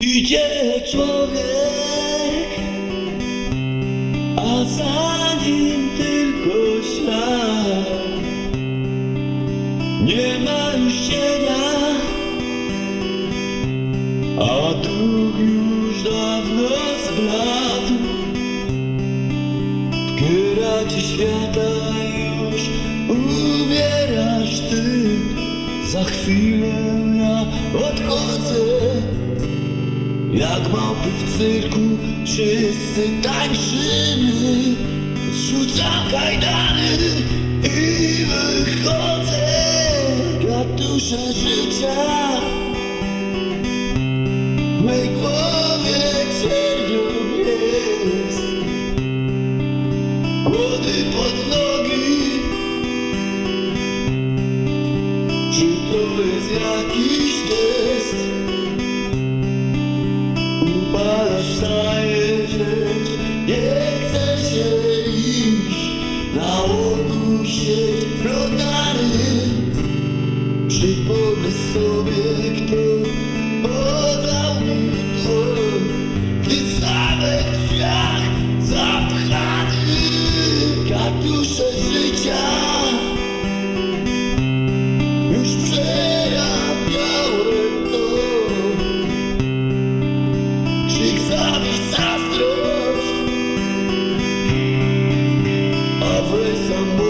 Idzie człowiek, a za nim tylko ślad. Nie ma już cienia, a duch już dawno zbladł. W kracie świata już umierasz ty, za chwilę ja odchodzę. Jak małpy w cyrku wszyscy tańczymy. Zrzucam kajdany i wychodzę. Katusze życia. W mej głowie cieniu jest. Wody pod nogi. Czy to jest jakiś test? na ogniu się plotary. Przypomnę sobie, kto podał mi to, gdy same drzwiach zapchany katusze życia. Już przerabiałem to, krzyk zawisał. some